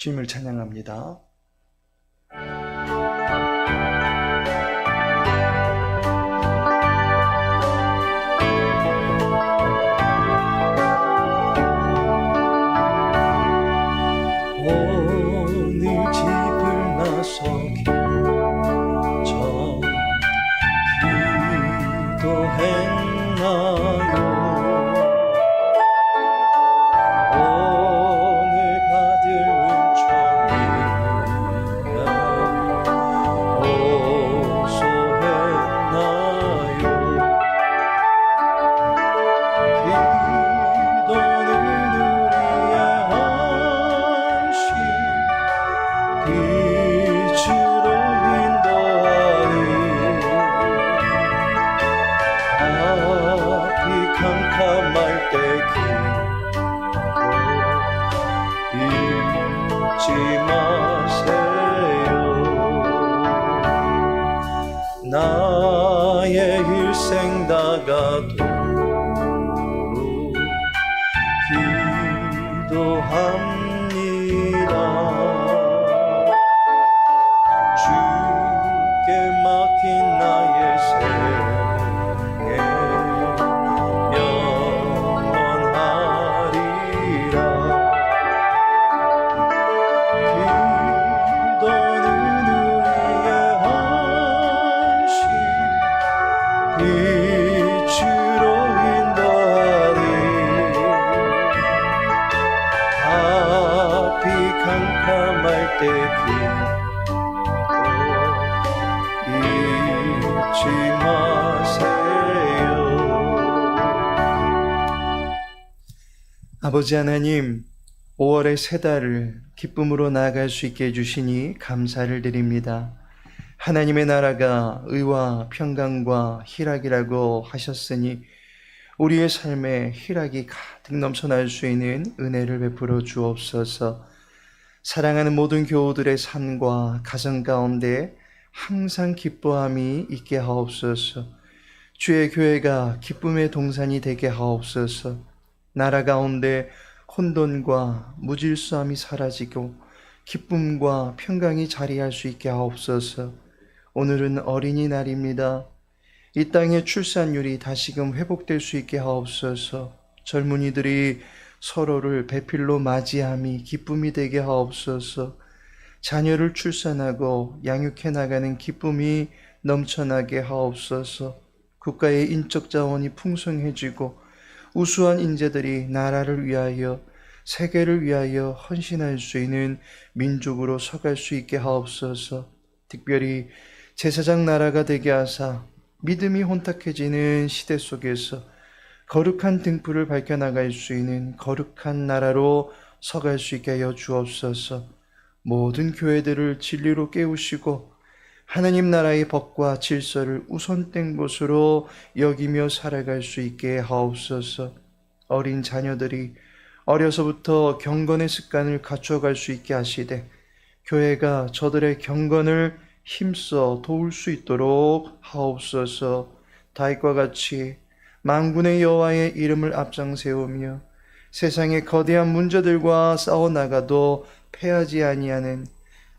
주님을 찬양합니다. 기 캄캄할 때 기도 잊지 마세요 아버지 하나님 5월의 세 달을 기쁨으로 나아갈 수 있게 해주시니 감사를 드립니다. 하나님의 나라가 의와 평강과 희락이라고 하셨으니 우리의 삶에 희락이 가득 넘쳐날 수 있는 은혜를 베풀어 주옵소서. 사랑하는 모든 교우들의 삶과 가정 가운데 항상 기뻐함이 있게 하옵소서. 주의 교회가 기쁨의 동산이 되게 하옵소서. 나라 가운데 혼돈과 무질서함이 사라지고 기쁨과 평강이 자리할 수 있게 하옵소서. 오늘은 어린이날입니다. 이 땅의 출산율이 다시금 회복될 수 있게 하옵소서. 젊은이들이 서로를 배필로 맞이함이 기쁨이 되게 하옵소서. 자녀를 출산하고 양육해 나가는 기쁨이 넘쳐나게 하옵소서. 국가의 인적 자원이 풍성해지고 우수한 인재들이 나라를 위하여 세계를 위하여 헌신할 수 있는 민족으로 서갈 수 있게 하옵소서. 특별히 제사장 나라가 되게 하사 믿음이 혼탁해지는 시대 속에서 거룩한 등불을 밝혀 나갈 수 있는 거룩한 나라로 서갈 수 있게 하여 주옵소서. 모든 교회들을 진리로 깨우시고 하나님 나라의 법과 질서를 우선된 곳으로 여기며 살아갈 수 있게 하옵소서. 어린 자녀들이 어려서부터 경건의 습관을 갖춰갈 수 있게 하시되 교회가 저들의 경건을 힘써 도울 수 있도록 하옵소서. 다윗과 같이 만군의 여호와의 이름을 앞장 세우며 세상의 거대한 문제들과 싸워 나가도 패하지 아니하는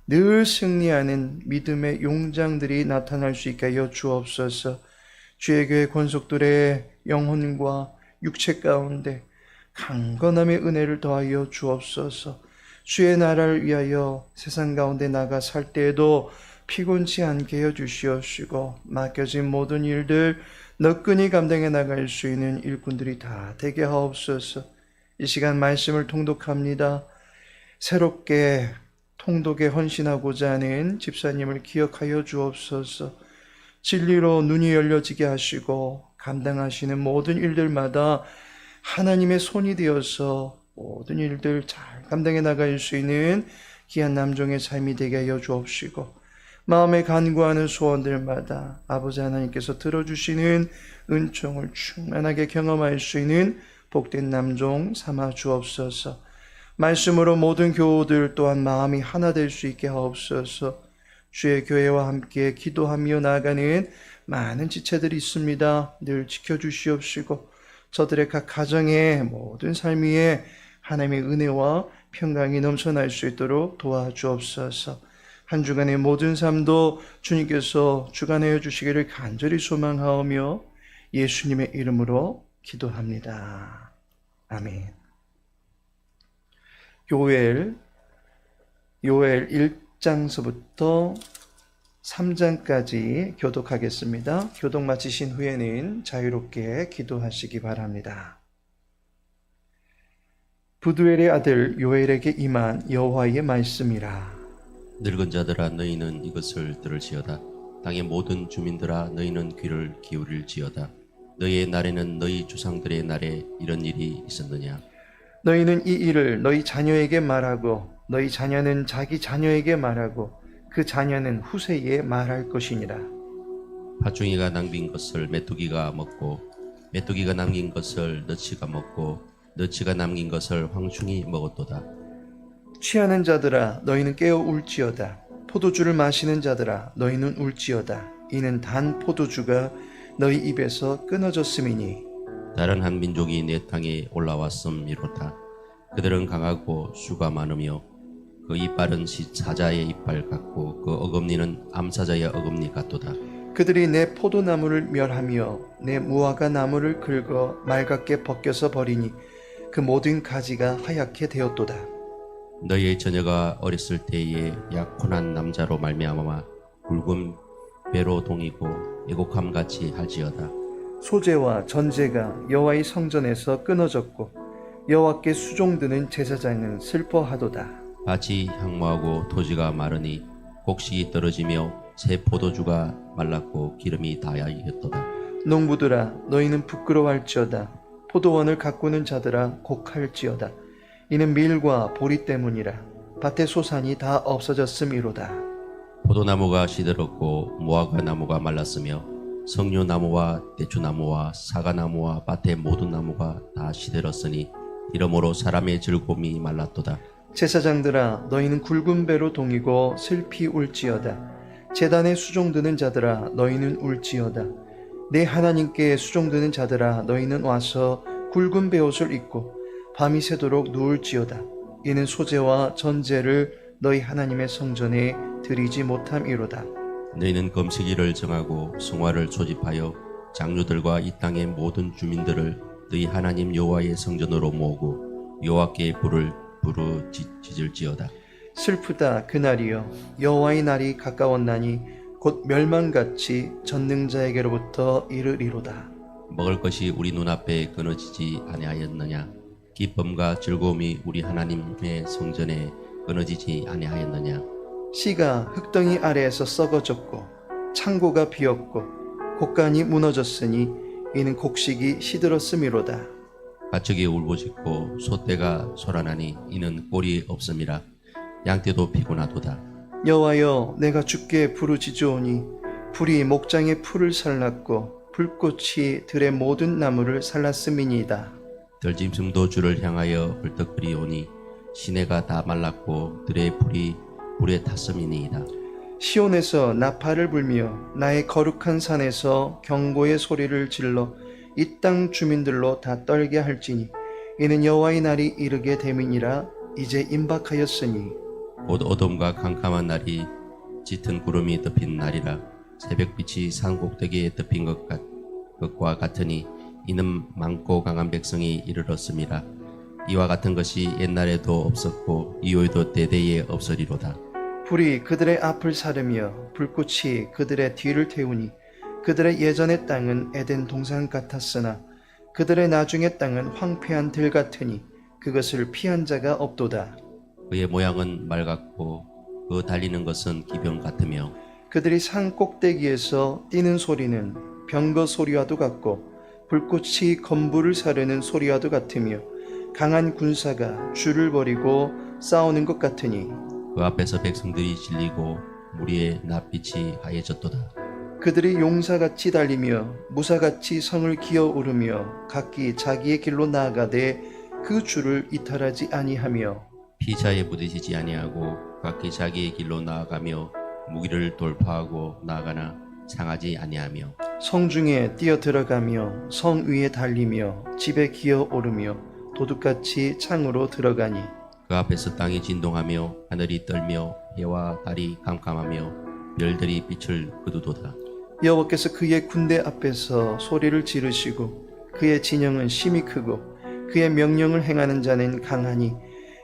늘 승리하는 믿음의 용장들이 나타날 수 있게 하여 주옵소서. 주의 교회 권속들의 영혼과 육체 가운데 강건함의 은혜를 더하여 주옵소서. 주의 나라를 위하여 세상 가운데 나가 살 때에도 피곤치 않게 해 주시옵시고 맡겨진 모든 일들 너끈히 감당해 나갈 수 있는 일꾼들이 다 되게 하옵소서. 이 시간 말씀을 통독합니다. 새롭게 통독에 헌신하고자 하는 집사님을 기억하여 주옵소서. 진리로 눈이 열려지게 하시고 감당하시는 모든 일들마다 하나님의 손이 되어서 모든 일들 잘 감당해 나갈 수 있는 귀한 남종의 삶이 되게 하여 주옵시고 마음에 간구하는 소원들마다 아버지 하나님께서 들어주시는 은총을 충만하게 경험할 수 있는 복된 남종 삼아 주옵소서. 말씀으로 모든 교우들 또한 마음이 하나 될 수 있게 하옵소서. 주의 교회와 함께 기도하며 나아가는 많은 지체들이 있습니다. 늘 지켜주시옵시고 저들의 각 가정의 모든 삶 위에 하나님의 은혜와 평강이 넘쳐날 수 있도록 도와주옵소서. 한 주간의 모든 삶도 주님께서 주관하여 주시기를 간절히 소망하오며 예수님의 이름으로 기도합니다. 아멘. 요엘 요엘 1장서부터 3장까지 교독하겠습니다. 교독 마치신 후에는 자유롭게 기도하시기 바랍니다. 부두엘의 아들 요엘에게 임한 여호와의 말씀이라. 늙은 자들아 너희는 이것을 들을지어다. 땅의 모든 주민들아 너희는 귀를 기울일지어다. 너희의 날에는 너희 조상들의 날에 이런 일이 있었느냐? 너희는 이 일을 너희 자녀에게 말하고 너희 자녀는 자기 자녀에게 말하고 그 자녀는 후세에 말할 것이니라. 파충이가 남긴 것을 메뚜기가 먹고 메뚜기가 남긴 것을 너치가 먹고 너치가 남긴 것을 황충이 먹었도다 취하는 자들아 너희는 깨어 울지어다. 포도주를 마시는 자들아 너희는 울지어다. 이는 단 포도주가 너희 입에서 끊어졌음이니 다른 한 민족이 내 땅에 올라왔음이로다 그들은 강하고 수가 많으며 그 이빨은 시- 사자의 이빨 같고 그 어금니는 암사자의 어금니 같도다 그들이 내 포도나무를 멸하며 내 무화과 나무를 긁어 맑게 벗겨서 버리니 그 모든 가지가 하얗게 되었도다. 너희의 처녀가 어렸을 때에 약혼한 남자로 말미암아 굵은 배로 동이고 애곡함 같이 할지어다 소재와 전제가 여호와의 성전에서 끊어졌고 여호와께 수종드는 제사장은 슬퍼하도다. 밭이 향모하고 토지가 마르니 곡식이 떨어지며 새 포도주가 말랐고 기름이 다하였도다 농부들아 너희는 부끄러워할지어다. 포도원을 가꾸는 자들아 곡할지어다. 이는 밀과 보리 때문이라. 밭의 소산이 다 없어졌음이로다. 포도나무가 시들었고 무화과 나무가 말랐으며 석류나무와 대추나무와 사과나무와 밭의 모든 나무가 다 시들었으니 이러므로 사람의 즐거움이 말랐도다 제사장들아 너희는 굵은 배로 동이고 슬피 울지어다 제단에 수종드는 자들아 너희는 울지어다 내 하나님께 수종드는 자들아 너희는 와서 굵은 배옷을 입고 밤이 새도록 누울지어다. 이는 소재와 전제를 너희 하나님의 성전에 드리지 못함이로다. 너희는 금식일을 정하고 성화를 조집하여 장로들과 이 땅의 모든 주민들을 너희 하나님 여호와의 성전으로 모으고 여호와께 불을 부르짖을지어다. 슬프다 그날이여. 여호와의 날이 가까웠나니 곧 멸망같이 전능자에게로부터 이르리로다. 먹을 것이 우리 눈앞에 끊어지지 아니하였느냐 기쁨과 즐거움이 우리 하나님의 성전에 끊어지지 아니하였느냐 씨가 흙덩이 아래에서 썩어졌고 창고가 비었고 곡간이 무너졌으니 이는 곡식이 시들었음이로다. 가축이 울부짖고 소떼가 소란하니 이는 꼴이 없음이라 양떼도 피곤하도다 여호와여 내가 주께 부르짖으오니 불이 목장의 풀을 살랐고 불꽃이 들의 모든 나무를 살랐음이니이다. 들짐승도 주를 향하여 벌떡거리오니 시내가 다 말랐고 들의 불이 불에 탔음이니이다. 시온에서 나팔을 불며 나의 거룩한 산에서 경고의 소리를 질러 이 땅 주민들로 다 떨게 할지니 이는 여호와의 날이 이르게 됨이니라 이제 임박하였으니. 곧 어둠과 캄캄한 날이 짙은 구름이 덮인 날이라 새벽빛이 산 꼭대기에 덮인 것 같, 것과 같으니 이는 많고 강한 백성이 이르렀음이라 이와 같은 것이 옛날에도 없었고 이후에도 대대에 없으리로다 불이 그들의 앞을 사르며 불꽃이 그들의 뒤를 태우니 그들의 예전의 땅은 에덴 동산 같았으나 그들의 나중의 땅은 황폐한 들 같으니 그것을 피한 자가 없도다. 그의 모양은 말 같고 그 달리는 것은 기병 같으며 그들이 산 꼭대기에서 뛰는 소리는 병거 소리와도 같고 불꽃이 건부를 사르는 소리와도 같으며 강한 군사가 줄을 버리고 싸우는 것 같으니 그 앞에서 백성들이 질리고 무리의 낯빛이 하얘졌도다. 그들이 용사같이 달리며 무사같이 성을 기어 오르며 각기 자기의 길로 나아가되 그 줄을 이탈하지 아니하며 피자에 부딪히지 아니하고 각기 자기의 길로 나아가며 무기를 돌파하고 나아가나 상하지 아니하며 성중에 뛰어 들어가며 성 위에 달리며 집에 기어 오르며 도둑같이 창으로 들어가니 그 앞에서 땅이 진동하며 하늘이 떨며 해와 달이 캄캄하며 별들이 빛을 거두도다. 여호와께서 그의 군대 앞에서 소리를 지르시고 그의 진영은 심히 크고 그의 명령을 행하는 자는 강하니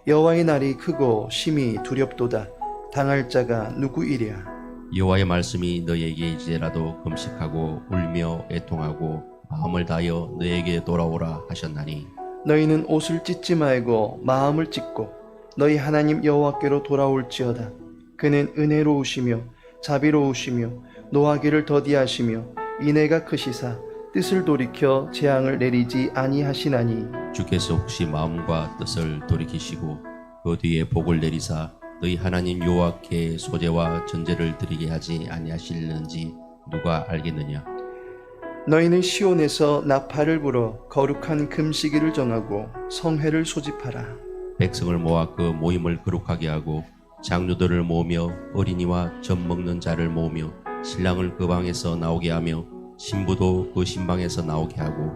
여호와의 날이 크고 심히 두렵도다 당할 자가 누구이랴 여호와의 말씀이 너에게 이제라도 금식하고 울며 애통하고 마음을 다하여 너에게 돌아오라 하셨나니. 너희는 옷을 찢지 말고 마음을 찢고 너희 하나님 여호와께로 돌아올지어다. 그는 은혜로우시며 자비로우시며 노하기를 더디하시며 인애가 크시사 뜻을 돌이켜 재앙을 내리지 아니하시나니. 주께서 혹시 마음과 뜻을 돌이키시고 그 뒤에 복을 내리사 너희 하나님 여호와께 소재와 전제를 드리게 하지 아니하실는지 누가 알겠느냐? 너희는 시온에서 나팔을 불어 거룩한 금시기를 정하고 성회를 소집하라. 백성을 모아 그 모임을 거룩하게 하고 장로들을 모으며 어린이와 젖 먹는 자를 모으며 신랑을 그 방에서 나오게 하며 신부도 그 신방에서 나오게 하고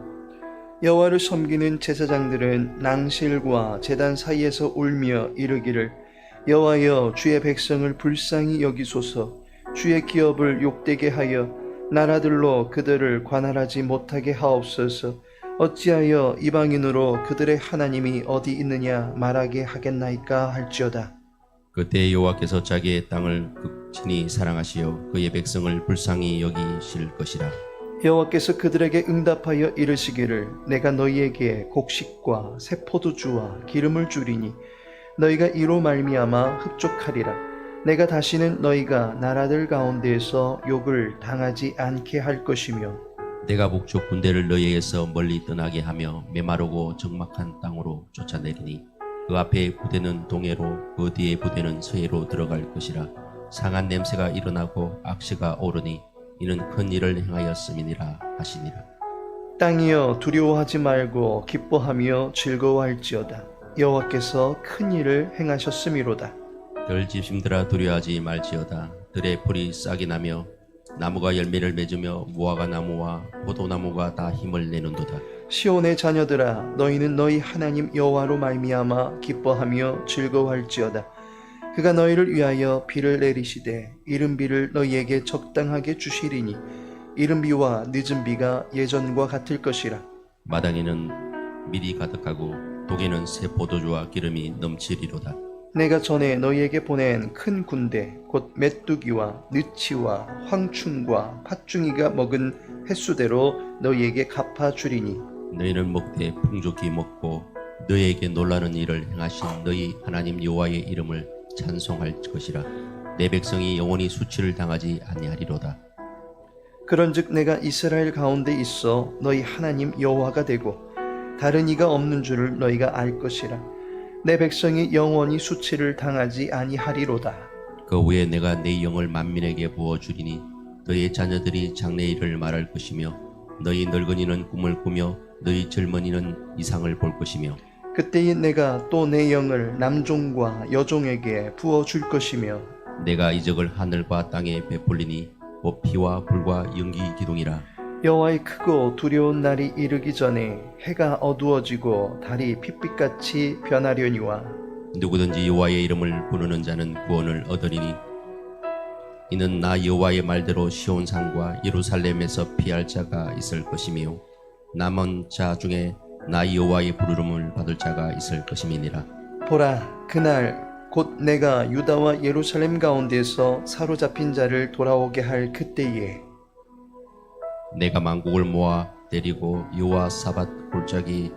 여호와를 섬기는 제사장들은 낭실과 제단 사이에서 울며 이르기를 여호와여 주의 백성을 불쌍히 여기소서. 주의 기업을 욕되게 하여 나라들로 그들을 관할하지 못하게 하옵소서. 어찌하여 이방인으로 그들의 하나님이 어디 있느냐 말하게 하겠나이까 할지어다. 그때 여호와께서 자기의 땅을 극진히 사랑하시어 그의 백성을 불쌍히 여기실 것이라. 여호와께서 그들에게 응답하여 이르시기를 내가 너희에게 곡식과 새 포도주와 기름을 주리니 너희가 이로 말미암아 흡족하리라. 내가 다시는 너희가 나라들 가운데에서 욕을 당하지 않게 할 것이며 내가 북쪽 군대를 너희에게서 멀리 떠나게 하며 메마르고 적막한 땅으로 쫓아내리니 그 앞에 부대는 동해로 그 뒤에 부대는 서해로 들어갈 것이라. 상한 냄새가 일어나고 악시가 오르니 이는 큰 일을 행하였음이니라 하시니라. 땅이여 두려워하지 말고 기뻐하며 즐거워할지어다 여호와께서 큰 일을 행하셨음이로다. 들 집심들아 두려워하지 말지어다. 들의 풀이 싹이 나며 나무가 열매를 맺으며 무화과 나무와 포도나무가 다 힘을 내는도다. 시온의 자녀들아 너희는 너희 하나님 여호와로 말미암아 기뻐하며 즐거워할지어다. 그가 너희를 위하여 비를 내리시되 이른 비를 너희에게 적당하게 주시리니 이른 비와 늦은 비가 예전과 같을 것이라. 마당에는 밀이 가득하고 독에는 새 포도주와 기름이 넘치리로다. 내가 전에 너희에게 보낸 큰 군대 곧 메뚜기와 느치와 황충과 팥중이가 먹은 횟수대로 너희에게 갚아 주리니. 너희는 먹되 풍족히 먹고 너희에게 놀라는 일을 행하신 너희 하나님 여호와의 이름을 찬송할 것이라. 내 백성이 영원히 수치를 당하지 아니하리로다. 그런즉 내가 이스라엘 가운데 있어 너희 하나님 여호와가 되고 다른 이가 없는 줄을 너희가 알 것이라. 내 백성이 영원히 수치를 당하지 아니하리로다. 그 후에 내가 내 영을 만민에게 부어 주리니 너희 자녀들이 장래 일을 말할 것이며 너희 늙은이는 꿈을 꾸며 너희 젊은이는 이상을 볼 것이며 그때에 내가 또 내 영을 남종과 여종에게 부어 줄 것이며 내가 이적을 하늘과 땅에 베풀리니 곧 피와 불과 연기 기둥이라 여호와의 크고 두려운 날이 이르기 전에 해가 어두워지고 달이 핏빛같이 변하려니와 누구든지 여호와의 이름을 부르는 자는 구원을 얻으리니 이는 나 여호와의 말대로 시온 산과 예루살렘에서 피할 자가 있을 것이며 남은 자 중에 나 여호와의 부르름을 받을 자가 있을 것임이니라. 보라 그날 곧 내가 유다와 예루살렘 가운데서 사로잡힌 자를 돌아오게 할 그때에 내가 만국을 모아 데리고 여호와 사밧 골짜기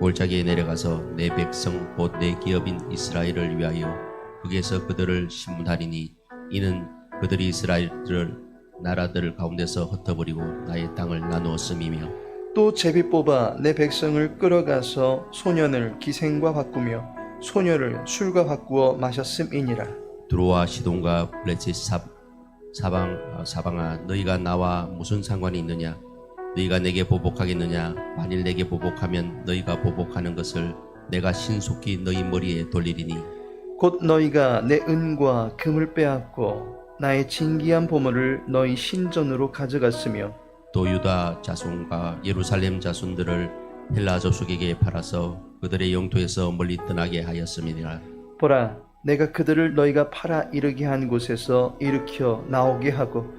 골짜기에 내려가서 내 백성 곧 내 기업인 이스라엘을 위하여 거기에서 그들을 신문하리니 이는 그들이 이스라엘을 나라들 가운데서 흩어버리고 나의 땅을 나누었음이며 또 제비 뽑아 내 백성을 끌어가서 소년을 기생과 바꾸며 소녀를 술과 바꾸어 마셨음이니라. 두로와 시돈과 블레셋 사, 사방 아, 사방아 너희가 나와 무슨 상관이 있느냐? 너희가 내게 보복하겠느냐? 만일 내게 보복하면 너희가 보복하는 것을 내가 신속히 너희 머리에 돌리리니. 곧 너희가 내 은과 금을 빼앗고 나의 진기한 보물을 너희 신전으로 가져갔으며 또 유다 자손과 예루살렘 자손들을 헬라 족속에게 팔아서 그들의 영토에서 멀리 떠나게 하였음이니라. 보라 내가 그들을 너희가 팔아 이르게 한 곳에서 일으켜 나오게 하고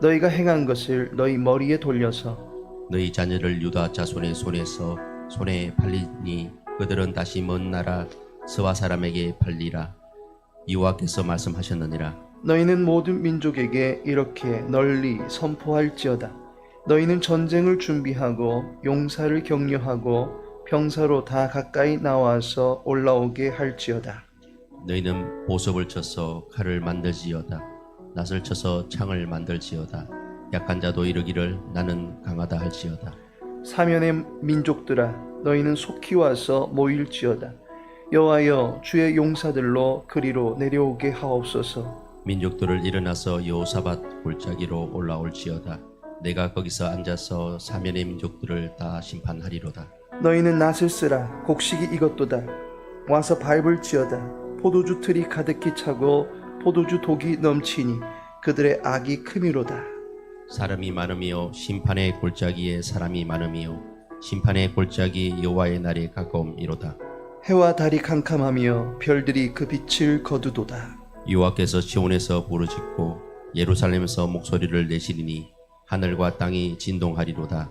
너희가 행한 것을 너희 머리에 돌려서 너희 자녀를 유다 자손의 손에서 손에 팔리니 그들은 다시 먼 나라 스와 사람에게 팔리라 여호와께서 말씀하셨느니라 너희는 모든 민족에게 이렇게 널리 선포할지어다. 너희는 전쟁을 준비하고 용사를 격려하고 병사로 다 가까이 나와서 올라오게 할지어다. 너희는 보석을 쳐서 칼을 만들지어다. 낫을 쳐서 창을 만들지어다. 약한 자도 이르기를 나는 강하다 할지어다. 사면의 민족들아 너희는 속히 와서 모일지어다. 여호와여 주의 용사들로 그리로 내려오게 하옵소서. 민족들을 일어나서 여호사밧 골짜기로 올라올지어다. 내가 거기서 앉아서 사면의 민족들을 다 심판하리로다. 너희는 낫을 쓰라. 곡식이 이것도다. 와서 밟을지어다 포도주 틀이 가득히 차고 포도주 독이 넘치니 그들의 악이 크미로다. 사람이 많으며 심판의 골짜기에 사람이 많으며 심판의 골짜기 여호와의 날이 가까움이로다. 해와 달이 캄캄하며 별들이 그 빛을 거두도다. 여호와께서 시온에서 부르짖고 예루살렘에서 목소리를 내시리니 하늘과 땅이 진동하리로다.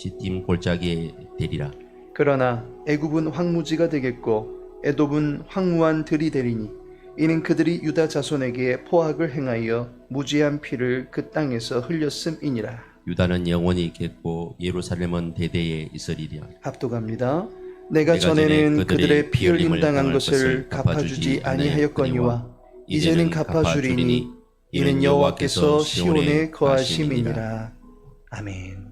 시딤 골짜기에 되리라. 그러나 애굽은 황무지가 되겠고 에돔은 황무한 들이 되리니 이는 그들이 유다 자손에게 포악을 행하여 무지한 피를 그 땅에서 흘렸음이니라 유다는 영원히 있겠고 예루살렘은 대대에 있으리라. 합독합니다. 내가 내가 전에는 전에 그들의 피 흘림 당한 것을 갚아주지 아니하였거니와 이제는 갚아주리니 이는 여호와께서 시온에 거하심이니라. 아멘.